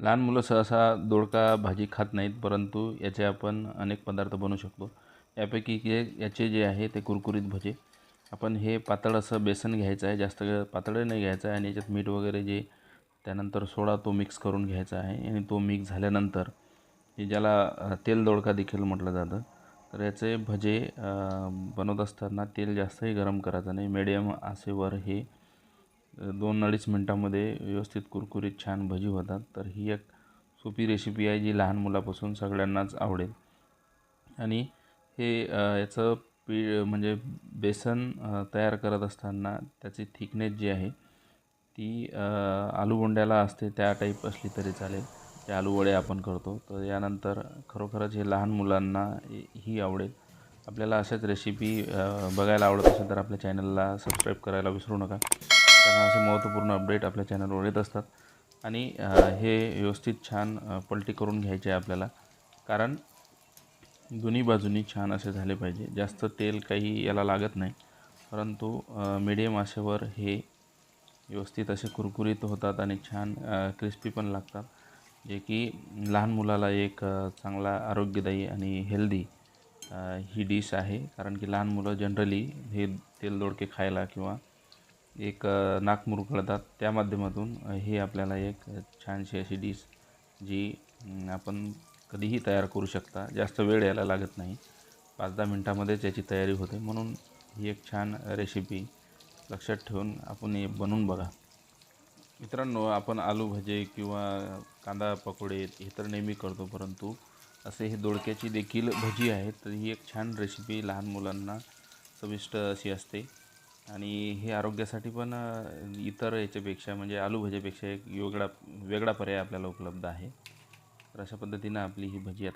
लहान मुलं सहसा दोडका भाजी खात नाहीत परंतु याचे आपण अनेक पदार्थ बनवू शकतो. यापैकी जे याचे जे आहे ते कुरकुरीत भजे. आपण हे पातळ असं बेसन घ्यायचं आहे जास्त पातळही नाही घ्यायचं आहे आणि याच्यात मीठ वगैरे जे त्यानंतर सोडा तो मिक्स करून घ्यायचा आहे आणि तो मिक्स झाल्यानंतर हे ज्याला तेल दोडका देखील म्हटलं जातं तर याचे भजे बनवत असताना तेल जास्तही गरम करायचं नाही. मिडियम असेवर हे दोन अडीच मिनटामध्ये व्यवस्थित कुरकुरीत छान भजी होतात. तर ही एक सोपी रेसिपी आहे जी लहान मुलापासून सगळ्यांनाच आवडेल. आणि हे याचं पी म्हणजे बेसन तयार करत असताना त्याची थिकनेस जी आहे ती आलूबोंड्याला असते त्या टाईप असली तरी चालेल. ते आलू वडे आपण करतो तर यानंतर खरोखरच हे लहान मुलांना ही आवडेल. आपल्याला अशाच रेसिपी बघायला आवडत असेल तर आपल्या चॅनलला सबस्क्राईब करायला विसरू नका. कारण असे महत्त्वपूर्ण अपडेट आपल्या चॅनलवर येत असतात. आणि हे व्यवस्थित छान पलटी करून घ्यायचे आहे आपल्याला. कारण दोन्ही बाजूनी छान असे झाले पाहिजे. जास्त तेल काही याला लागत नाही. परंतु मिडियम आशेवर हे व्यवस्थित असे कुरकुरीत होतात आणि छान क्रिस्पी पण लागतात. जे की लहान मुलाला एक चांगला आरोग्यदायी आणि हेल्दी ही डिश आहे. कारण की लहान मुलं जनरली हे तेल दोडके खायला किंवा एक नाक मुरगळतात. त्या माध्यमातून ही हे आपल्याला एक छानशी अशी डिश जी आपण कधीही तयार करू शकता. जास्त वेळ यायला लागत नाही. पाच दहा मिनटामध्येच याची तयारी होते. म्हणून ही एक छान रेसिपी लक्षात ठेवून आपण हे बनवून बघा. मित्रांनो आपण आलू भजे किंवा कांदा पकोडे हे तर नेहमी करतो परंतु असे हे दोडक्याची देखील भजी आहे तर ही एक छान रेसिपी लहान मुलांना चविष्ट अशी असते. आणि हे आरोग्यासाठी पण इतर याच्यापेक्षा म्हणजे आलू भजीपेक्षा एक वेगळा वेगळा पर्याय आपल्याला उपलब्ध आहे. तर अशा पद्धतीनं आपली ही भजी आता